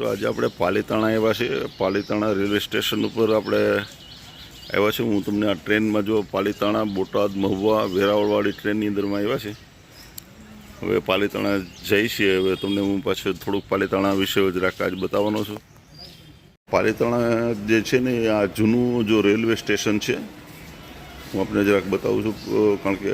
મિત્રો આજે આપણે પાલીતાણા આવ્યા છીએ. પાલીતાણા રેલવે સ્ટેશન ઉપર આપણે આવ્યા છે હું તમને આ ટ્રેનમાં જો પાલીતાણા, બોટાદ, મહુવા, વેરાવળવાળી ટ્રેનની અંદરમાં આવ્યા છે હવે પાલીતાણા જઈ છીએ. હવે તમને હું પાછું થોડુંક પાલીતાણા વિશે જરાક આજ બતાવવાનો છું. પાલીતાણા જે છે ને આ જૂનું જો રેલવે સ્ટેશન છે, હું આપને જરાક બતાવું છું કારણ કે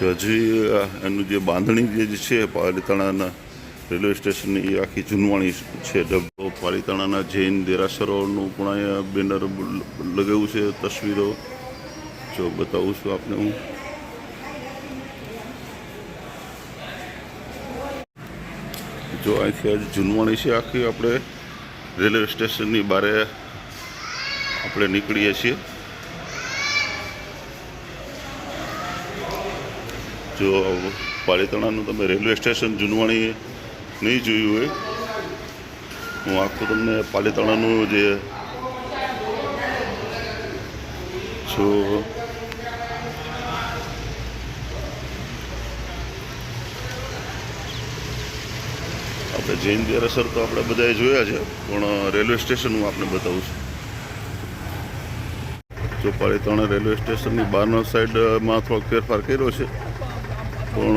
જો હજી એનું જે બાંધણી જે છે પાલીતાણાના રેલવે સ્ટેશનની, એ આખી જૂનવાણી છે. ડબ્બો, પાલીતાણાના જૈન દેરાસરોનું પણ અહીંયા બેનર લગાવ્યું છે, તસવીરો. જો બતાવું છું આપને હું. જો અહીંથી આજે જૂનવાણી છે, આખી આપણે રેલવે સ્ટેશનની બારે આપણે નીકળીએ છીએ. જો પાલીતાણાનું તમે રેલવે સ્ટેશન જૂનવાણી નહીં જોયું હોય, હું આખું તમને પાલીતાણાનું જે જો આપણે જૈન દેરાસર તો આપણે બધાએ જોયા છે, પણ રેલવે સ્ટેશન હું આપને બતાવું છું. જો પાલીતાણા રેલવે સ્ટેશનની બહારના સાઈડમાં થોડોક ફેરફાર કર્યો છે પણ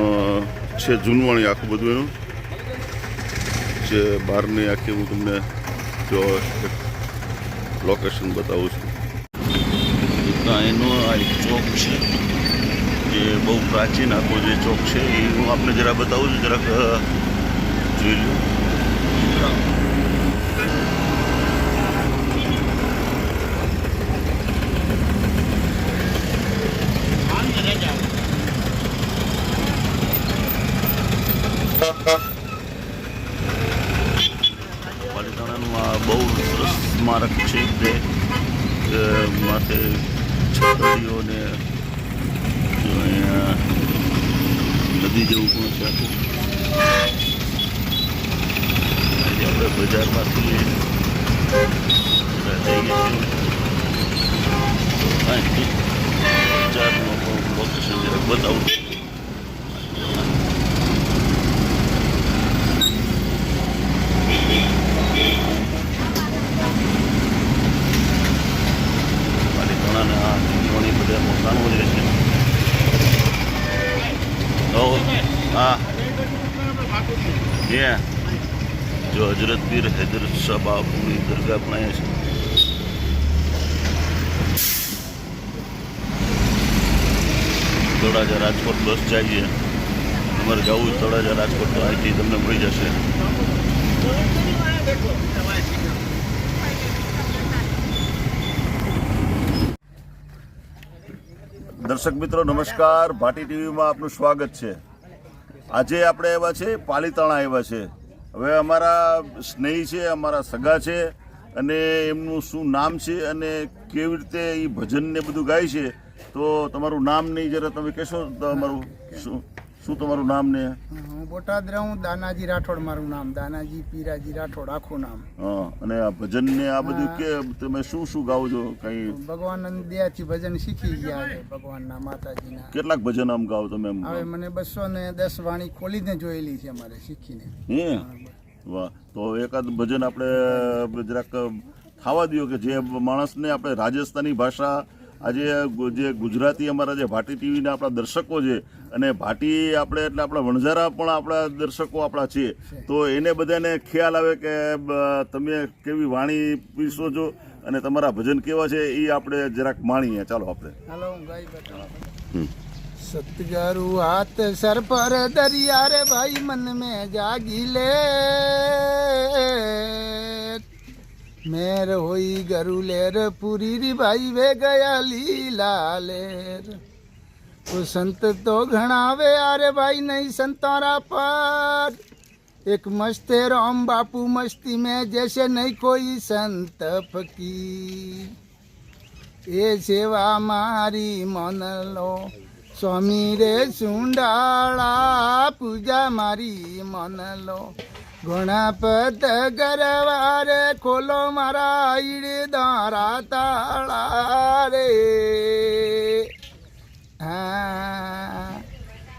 છે જૂનવાણી આખું બધું એનું. જે બહારની આખી હું તમને જો લોકેશન બતાવું છું. એનો આ એક ચોક છે, જે બહુ પ્રાચીન આખો જે ચોક છે, એ હું આપને જરા બતાવું છું, જરાક જોઈ લો પાલિતાણાનું આ બહુ સરસ સ્મારક છે જે માટે માથે છતરીઓ અહીંયા નદી જેવું પણ છે આજે આપણે બજારમાંથી જરા જઈએ છીએ. બજારનું બતાવું પાલિતાણાના આ ઘણી બધા મકાનો જે છે તો હા Yeah. જો હજરત પીર શાહ બાપુની દરગાહ પણ અહીંયા છે રાજકોટ બસ જાય છે તમારે જવું હોય તળાજા રાજકોટ તો અહીંથી તમને મળી જશે. દર્શક મિત્રો, નમસ્કાર. ભાટી ટીવીમાં આપનું સ્વાગત છે. આજે આપણે આવ્યા છે પાલીતાણા આવ્યા છે હવે અમારા સ્નેહી છે, અમારા સગા છે અને એમનું શું નામ છે અને કેવી રીતે એ ભજનને બધું ગાય છે, તો તમારું નામ નહીં જરા તમે કહેશો તમારું શું? શું તમારું નામ ને? હું બોટાદ રહું દાનાજી રાઠોડ મારું નામ દાનાજી પીરાજી રાઠોડ આખું નામ. હા અને આ ભજન ને આ બધું કે તમે શું શું ગાઓ છો? કઈ ભગવાન દયાથી ભજન શીખી ગયા છે ભગવાનના માતાજીના. કેટલાક ભજન આમ ગાઓ તમે હવે મને બસો ને દસ વાણી ખોલીને જોયેલી છે મારે શીખીને. હે? વાહ. તો એકાદ ભજન આપણે જરાક ખાવા દો કે જે માણસને આપણે રાજસ્થાની ભાષા આજે જે ગુજરાતી અમારા જે ભાટી ટીવીના આપણા દર્શકો છે અને ભાટી આપણે એટલે આપણા વણઝારા પણ આપણા દર્શકો આપણા છે. તો એને બધાને ખ્યાલ આવે કે તમે કેવી વાણી પીસો છો અને તમારા ભજન કેવા છે એ આપણે જરાક માણીએ. ચાલો આપણે. સતગરુ હાથ સર પર દરિયા રે ભાઈ મન મેં જાગી લે. મેર હોઈ ગરુ લેર પૂરી રી ભાઈ વે ગયા લીલા લેર ઓ સંત તો ઘણાવે, આરે ભાઈ નહીં સંતારા પર. એક મસ્તે રામ બાપુ મસ્તી મેં જૈસે નહીં કોઈ સંત ફકી એ સેવા મારી મન લો, સ્વામી રે સુંડાળા, પૂજા મારી મન લો. ગણપત ગરવારે ખોલો મારા ઈડ દારા તાળા રે.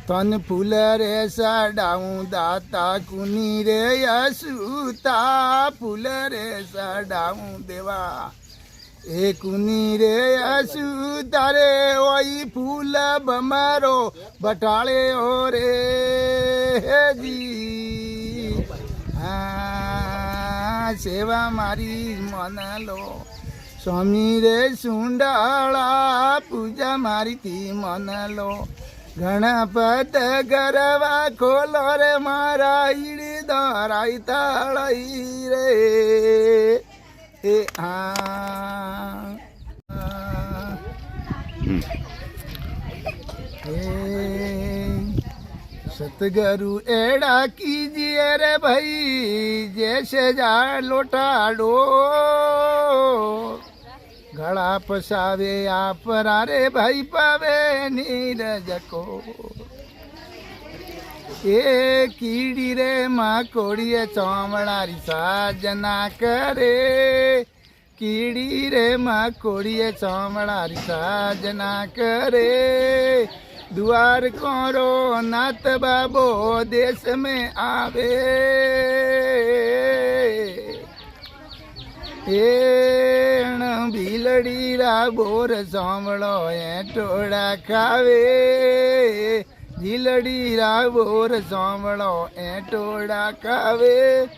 તન ફૂલ રે સડાઉં દાતા કુની રે અસુતા. ફૂલ રે સડાઉં દેવા, એ કુની રે અસુતા રે. ઓઈ ફૂલ બમારો બટાળે ઓ રે જી હા સેવા મારી મન લો. સ્વામી રે સુંડાળા પૂજા મારીથી મન લો. ગણપત ગરવા ખોલો રે મારા ઈડી દરાઈ તાળાઈ રે. એ આ. સતગરુ એડા કીજીએ રે ભાઈ, જા લોટાડો. ગળા પસાવે આ પરા રે ભાઈ પાવે નીરજ કો એ કીડી રે માં કોડીએ ચોમડારી સાજના કરે. કીડી રે માં કોડીએ ચોમડારી સાજના કરે. દ્વાર કોરો નાથ બાબો દેશ में આવે. એણ ભીલડી રા બોર સાંભળો એ ટોળા ખાવે. ભીલડી રા બોર સાંભળો એ ટોળા ખાવે.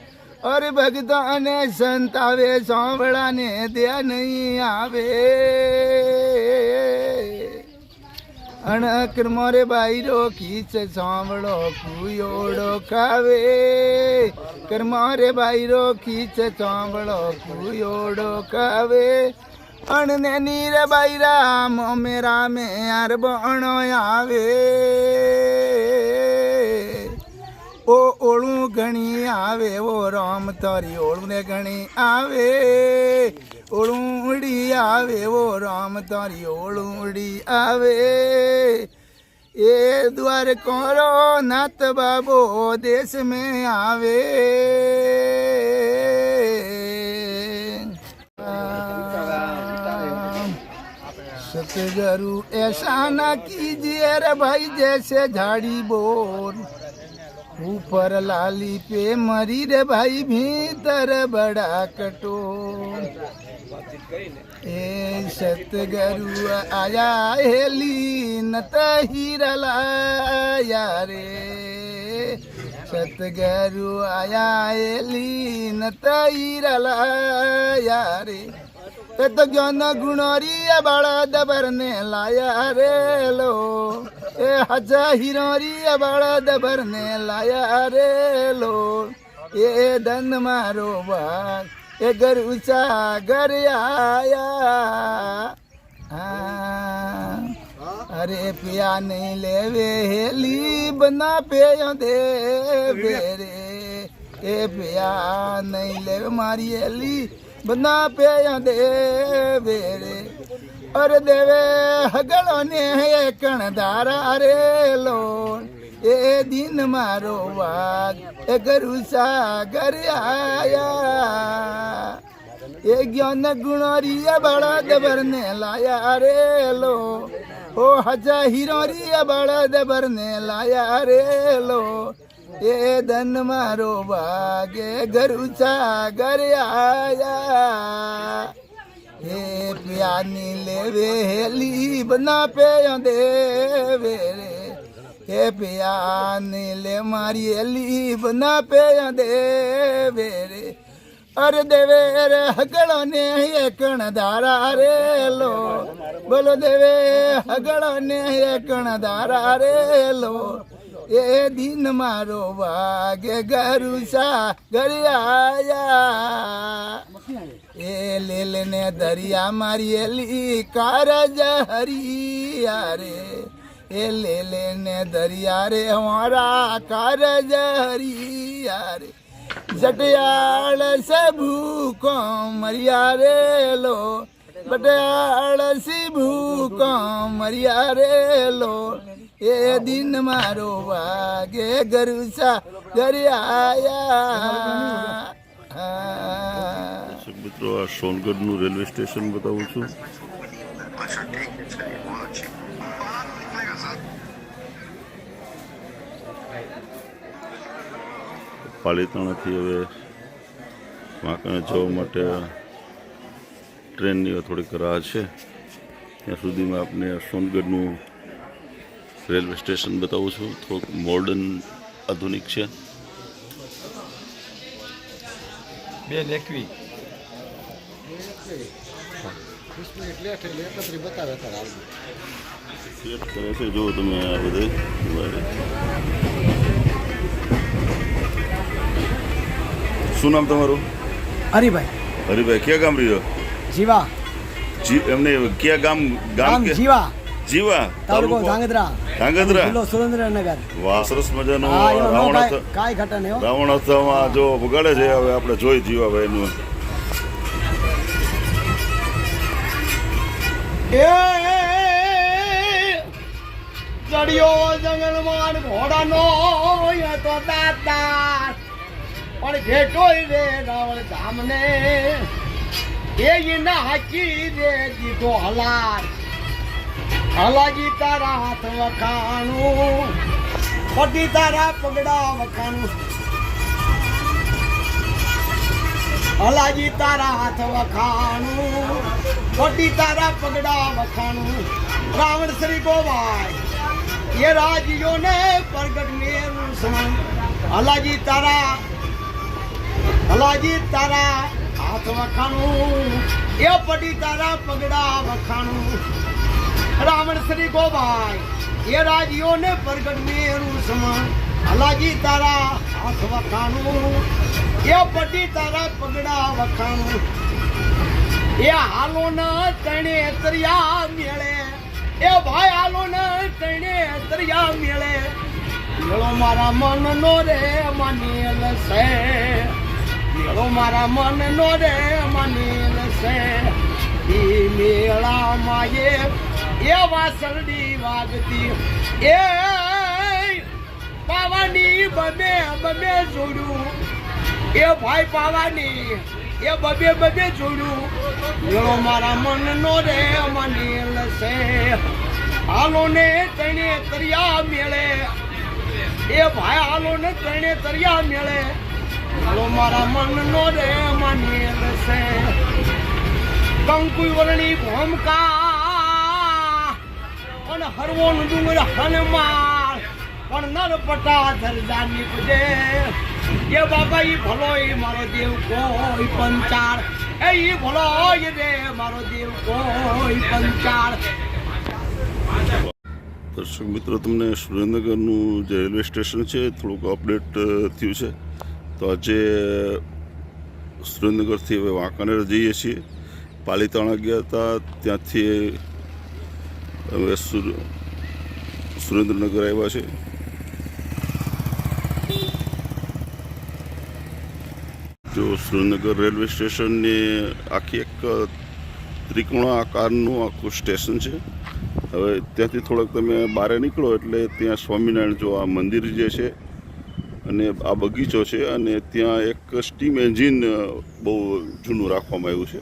અર ભગતાને સંતાવે સાંભળાને ત્યાં નહીં આવે. અણકર મોરે બાયરો ખીચ સાંભળો કુયોડો ખાવે. કરમારે બાયરો ખીચ સાંભળો કુયોડો ખાવે. અણને નીર બાયરા મમે રામે યાર બણો આવે. ઓ ઓળું ઘણી આવે, ઓ રામ તારી ઓળું ને ઘણી આવે. ઓળું ઉડી આવે, ઓ રામ તારી ઓળું ઉડી આવે. એ દ્વાર કરો નાથ બાબો દેશ મેં આવે. સતગુરુ એસા ના કીજીએ રે ભાઈ, જૈસે ઝાડી બોર. ઉપર લાલી પે મરી રે ભાઈ, ભીતર બડા કટો એ સતગરુ આયા હેલી નત હિરલાયા રે. સતગરુ આયા હેલી નત હિરલાયા રે. તે તો જ્ઞાન ગુણરી બાળા દબરને લાયા રે લો. એ હજા હિરોરી બાળા દબરને લાયા રે લો. એ ધન મારો ભાગ એ ઘર ઉચા ઘર આયા અરે પિયા નહીં લેવે હેલી બના પેયો દેવે રે. એ પિયા નહીં લેવે મારી હેલી બના પેયો દેવે રે. અરે દેવે હગળો ને કણ ધારા રે લો એ દિન મારો વાગ એ ગરુ સાગર આયા. એ જ્ઞાન ગુણોરિયા બળદ ભરને લાયા રે લો. ઓ હજા હિરોરિયા બળદ ભરને લાયા રે લો. એ ધન મારો ભાગે ગરુ સાગર આયા. હે પ્યાની લેવે હેલી બના પે દેવે રે. હે પ્યાની લે મારી એલી બના પે દેવે રે. અરે દેવે રે હગળો ને એકણ ધારા રે લો. બોલો દેવે હગળો ને એકણ ધારા રે લો. એ દિન મારો વાગે ગરુસા ગરિયા એ લેલ ને દરિયા મારી એલી કારજ હરિયા રે. એ લેલ ને દરિયા રે મારા કર જરિયા રે જટિયાળ સબુ કો મરિયા રે લો. બટિયાળ સિબુ કો મરિયા રે લો. એ દિન મારો વાગે ગરુસા ગરિયા મિત્રો, આ સોનગઢનું રેલવે સ્ટેશન બતાવું છું. પાલીતાણાથી હવે વાંકાને જવા માટે ટ્રેનની થોડીક રાહ છે. ત્યાં સુધીમાં આપને સોનગઢનું રેલવે સ્ટેશન બતાવું છું. થોડુંક મોડર્ન આધુનિક છે. બે લેખવી કરે છે જો તમે આ બધે. શું નામ તમારું? હરિભાઈ. હરિભાઈ ક્યાં ગામ રહ્યો? જીવા. જી એમને ક્યાં ગામ ગામ જીવા. જીવા? તાલુકો ધાંગધ્રા. ધાંગધ્રા? જિલ્લો સુરેન્દ્રનગર. વાહ સરસ મજાનો નો રાવણ કાઈ ઘટે નહીં રાવણ હથામાં જો બગાડે છે હવે આપણે જોઈ જીવાભાઈનું. ચડિયો જંગલમાં ઘોડાનો એ તો દાતાર પણ ભેટોય રે રાવણ ધામને. એ ના હાકી રે દીધો હલાર. હલાજી તારા હાથ વખાણું. પટી તારા પગડા વખાણું. હલાજી તારા હાથ વખાણું. પટી તારા પગડા વખાણું. રાવણ શ્રી ગોવાય. એ રાજીઓને પ્રગટ મેરું સમાન હલાજી તારા હલાજી તારા હાથ વખાણું, એ પટી તારા પગડા વખાણું. રાવણ શ્રી ગોભાઈ એ રાજીઓ ને પ્રગટ મેરું સમાન. હલાજી તારા હાથ વખાણું, એ પડી તારા પગડા વખાણું. એ હાલો ના તણે તરિયા મેળે, એ ભાઈ હાલો ના તણે તરિયા મેળે. મેળો મારા મન નો રે માનેલ છે મેળો મારા મન નો રે, માનેલ છે. ઈ મેળામાં એ એ વાસરડી વાગતી. એ પાવાની બબે બબે જોડું. એ ભાઈ પાવાની, એ બબે બબે જોડું. મેળો મારા મન નો રે, માનેલ છે. હાલો ને તણે તરિયા મેળે. એ ભાઈ હાલો ને તણે તરિયા મેળે. મેળો મારા મન નો રે મને રસે કંકુઈ વરણી ભૂમકા અને હરવોન ડુંગર હનુમાન, પણ નર પટા ધરજા નીપજે એ બાબા ઈ ભલો ઈ મારો દેવ કોઈ પંચાળ. એ ઈ ભલો ઈ રે મારો દેવ કોઈ પંચાળ. દર્શક મિત્રો, તમને સુરેન્દ્રનગરનું જે રેલવે સ્ટેશન છે, થોડુંક અપડેટ થયું છે. તો આજે સુરેન્દ્રનગરથી હવે વાંકાનેર જઈએ છીએ. પાલીતાણા ગયા હતા, ત્યાંથી હવે સુર- સુરેન્દ્રનગર આવ્યા છે જો સુરેન્દ્રનગર રેલવે સ્ટેશનની આખી એક ત્રિકોણ આકારનું આખું સ્ટેશન છે. હવે ત્યાંથી થોડાક તમે બહાર નીકળો એટલે ત્યાં સ્વામિનારાયણ જો આ મંદિર જે છે અને આ બગીચો છે અને ત્યાં એક સ્ટીમ એન્જિન બહુ જૂનું રાખવામાં આવ્યું છે.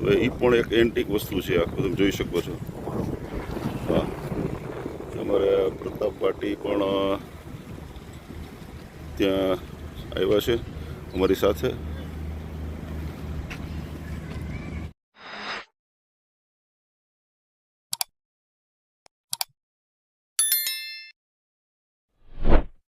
હવે એ પણ એક એન્ટિક વસ્તુ છે, આખું તમે જોઈ શકો છો. હા. અમારે પ્રતાપ પાટી પણ ત્યાં આવ્યા છે અમારી સાથે.